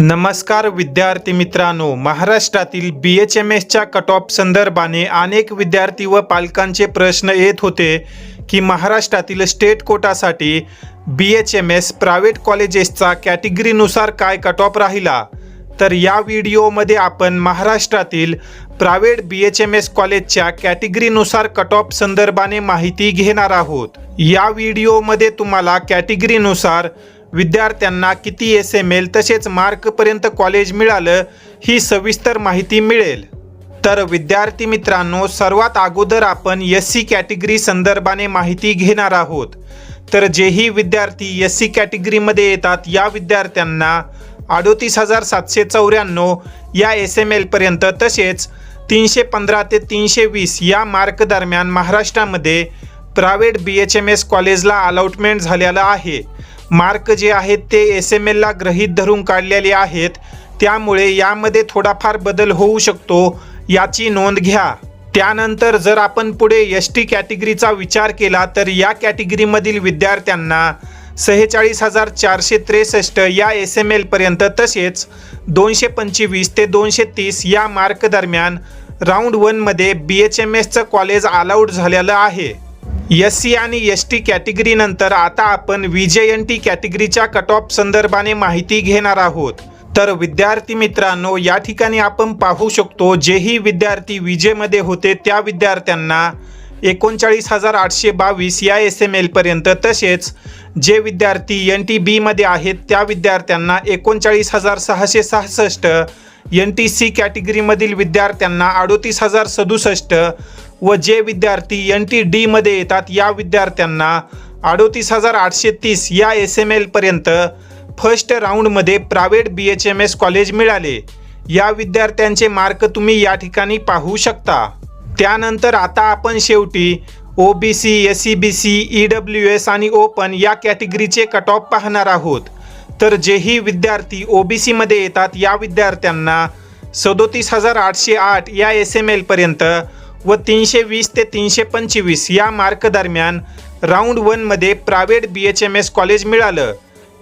नमस्कार विद्यार्थी मित्रांनो महाराष्ट्रातील बी एच एम एसच्या कट ऑफ संदर्भाने अनेक विद्यार्थी व पालकांचे प्रश्न येत होते की महाराष्ट्रातील state कोटासाठी B H M S private कॉलेजेसचा कॅटेगरीनुसार काय कट ऑफ राहिला? तर या व्हिडिओमध्ये आपण महाराष्ट्रातील private B H M S कॉलेजच्या कॅटेगरीनुसार कट ऑफ संदर्भाने माहिती घेणार आहोत. या व्हिडिओमध्ये तुम्हाला कॅटेगरीनुसार विद्यार्थ्यांना किती एस एम एल तसेच मार्कपर्यंत कॉलेज मिळालं ही सविस्तर माहिती मिळेल. तर विद्यार्थी मित्रांनो सर्वात अगोदर आपण एस सी कॅटेगरी संदर्भाने माहिती घेणार आहोत. तर जेही विद्यार्थी एस सी कॅटेगरीमध्ये येतात या विद्यार्थ्यांना अडोतीस हजार सातशे चौऱ्याण्णव या एस एम एलपर्यंत तसेच तीनशे पंधरा ते तीनशे वीस या मार्क दरम्यान महाराष्ट्रामध्ये private B H M S कॉलेजला अलॉटमेंट झालेलं आहे. मार्क जे आहेत ते एस एम एलला ग्रहीत धरून काढलेले आहेत. त्यामुळे यामध्ये थोडाफार बदल होऊ शकतो याची नोंद घ्या. त्यानंतर जर आपण पुढे एस टी कॅटेगरीचा विचार केला तर या कॅटेगरीमधील विद्यार्थ्यांना सेहेचाळीस हजार चारशे त्रेसष्ट या एस एम एलपर्यंत तसेच दोनशे पंचवीस ते दोनशे तीस या मार्क दरम्यान राऊंड वनमध्ये बी एच एम एसचं कॉलेज अलाउड झालेलं आहे. एस सी आणि एस टी कॅटेगरीनंतर आता आपण व्ही जे एन टी कॅटेगरीच्या कट ऑफ संदर्भाने माहिती घेणार आहोत. तर विद्यार्थी मित्रांनो या ठिकाणी आपण पाहू शकतो जेही विद्यार्थी विजेमध्ये होते त्या विद्यार्थ्यांना एकोणचाळीस हजार आठशे बावीस या एस एम एलपर्यंत तसेच जे विद्यार्थी एन टी बीमध्ये आहेत त्या विद्यार्थ्यांना एकोणचाळीस हजार सहाशे सहासष्ट एन टी सी कॅटेगरीमधील विद्यार्थ्यांना अडोतीस हजार सदुसष्ट व जे विद्यार्थी एन टी डीमध्ये येतात या विद्यार्थ्यांना अडोतीस हजार आठशे तीस या एस एम एलपर्यंत फर्स्ट राऊंडमध्ये private B H M S college मिळाले. या विद्यार्थ्यांचे मार्क तुम्ही या ठिकाणी पाहू शकता. त्यानंतर आता आपण शेवटी O B C S C B C E W S आणि ओपन या कॅटेगरीचे कट ऑफ पाहणार आहोत. तर जेही विद्यार्थी ओ बी सीमध्ये येतात या विद्यार्थ्यांना सदोतीस हजार आठशे आठ या एस एम एलपर्यंत व तीनशे वीस ते तीनशे पंचवीस या मार्क दरम्यान राऊंड वनमध्ये private B H M S college मिळालं.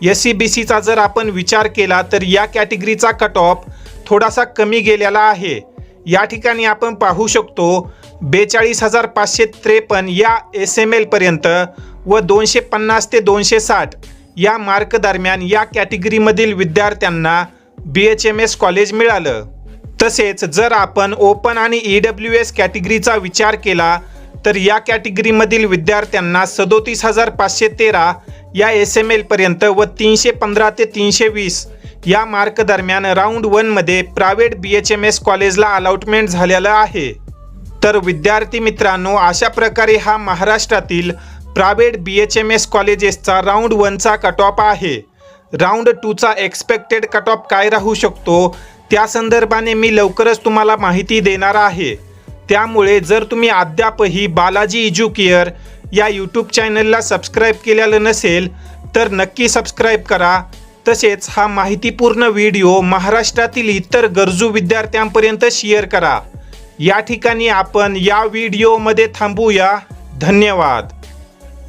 एस सी बी सीचा जर आपण विचार केला तर या कॅटेगरीचा कट ऑफ थोडासा कमी गेलेला आहे. या ठिकाणी आपण पाहू शकतो बेचाळीस हजार पाचशे त्रेपन्न या एस एम एलपर्यंत व दोनशे पन्नास ते दोनशे साठ या मार्क दरम्यान या कॅटेगरीमधील विद्यार्थ्यांना B H M S college मिळालं. तसेच जर आपण ओपन आणि ई डब्ल्यू एस कॅटेगरीचा विचार केला तर या कॅटेगरीमधील विद्यार्थ्यांना सदोतीस हजार पाचशे तेरा या एस एम एलपर्यंत व तीनशे पंधरा ते तीनशे वीस या मार्क दरम्यान राऊंड वनमध्ये private B H M S कॉलेजला अलॉटमेंट झालेलं आहे. तर विद्यार्थी मित्रांनो अशा प्रकारे हा महाराष्ट्रातील private B H M S कॉलेजेसचा round वनचा कट ऑफ आहे. राऊंड टूचा एक्सपेक्टेड कट ऑफ काय राहू शकतो? त्या संदर्भाने मी लवकरच तुम्हाला माहिती देणार आहे. त्यामुळे जर तुम्ही अद्यापही बालाजी इज्युकिअर या यूट्यूब चॅनलला सबस्क्राईब केलेलं नसेल तर नक्की सबस्क्राईब करा. तसेच हा माहितीपूर्ण व्हिडिओ महाराष्ट्रातील इतर गरजू विद्यार्थ्यांपर्यंत शेअर करा. या ठिकाणी आपण या व्हिडिओमध्ये थांबूया. धन्यवाद.